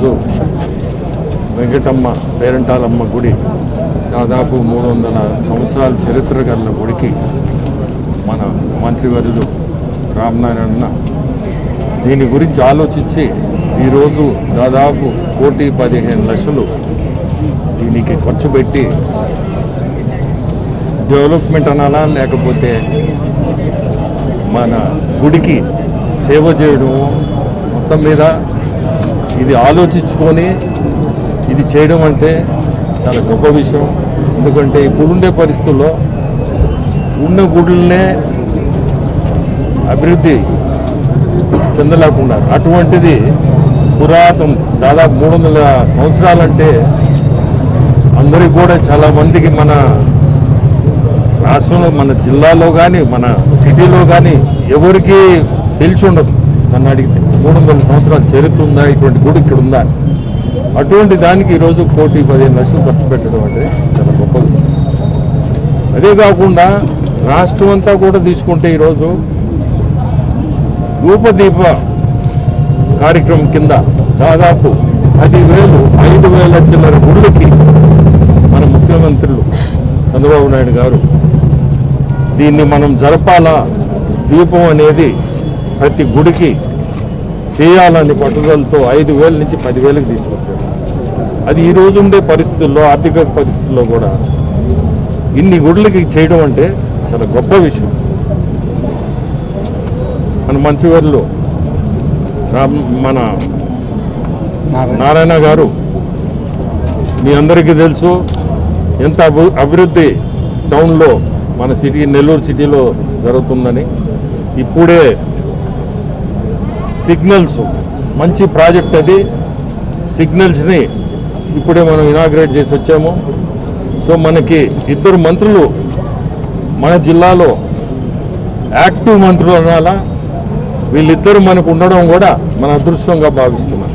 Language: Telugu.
ఈరోజు వెంకటమ్మ పేరంటాలమ్మ గుడి దాదాపు మూడు వందల సంవత్సరాల చరిత్ర గల గుడికి మన మంత్రివర్యులు రామనారాయణ దీని గురించి ఆలోచించి ఈరోజు దాదాపు కోటి పదిహేను లక్షలు దీనికి ఖర్చు పెట్టి డెవలప్మెంట్ అనాలా లేకపోతే మన గుడికి సేవ చేయడం మొత్తం మీద ఇది ఆలోచించుకొని ఇది చేయడం అంటే చాలా గొప్ప విషయం. ఎందుకంటే ఇప్పుడుండే పరిస్థితుల్లో ఉన్న గుడులనే అభివృద్ధి చెందలేకున్నారు అటువంటిది పురాతన దాదాపు మూడు వందల సంవత్సరాలంటే అందరికి కూడా చాలా మందికి మన రాష్ట్రంలో మన జిల్లాలో కానీ మన సిటీలో కానీ ఎవరికి తెలిసి ఉండదు. నన్ను అడిగితే మూడు వందల సంవత్సరాల చరిత్ర ఉందా ఇటువంటి గుడి ఇక్కడ ఉందా అటువంటి దానికి ఈరోజు కోటి పదిహేను లక్షలు ఖర్చు పెట్టడం అంటే చాలా గొప్ప విషయం. అదే కాకుండా రాష్ట్రం అంతా కూడా తీసుకుంటే ఈరోజు ధూపదీప కార్యక్రమం కింద దాదాపు పదివేలు ఐదు వేల చిల్లర గుళ్ళకి మన ముఖ్యమంత్రులు చంద్రబాబు నాయుడు గారు దీన్ని మనం జరపాలా? దీపం అనేది ప్రతి గుడికి చేయాలని పట్టుదలతో ఐదు వేల నుంచి పదివేలకు తీసుకొచ్చారు. అది ఈ రోజు ఉండే పరిస్థితుల్లో ఆర్థిక పరిస్థితుల్లో కూడా ఇన్ని గుడులకి చేయడం అంటే చాలా గొప్ప విషయం. మన రామ్ మన నారాయణ గారు మీ అందరికీ తెలుసు ఎంత అభి- అభివృద్ధి టౌన్లో మన సిటీ నెల్లూరు సిటీలో జరుగుతుందని. ఇప్పుడే సిగ్నల్స్. మంచి ప్రాజెక్ట్ అది. సిగ్నల్స్ని ఇప్పుడే మనం ఇనాగ్రేట్ చేసి వచ్చాము. సో మనకి ఇద్దరు మంత్రులు మన జిల్లాలో యాక్టివ్ మంత్రులు అనాలా? వీళ్ళిద్దరూ మనకు ఉండడం కూడా మన అదృష్టంగా భావిస్తున్నారు.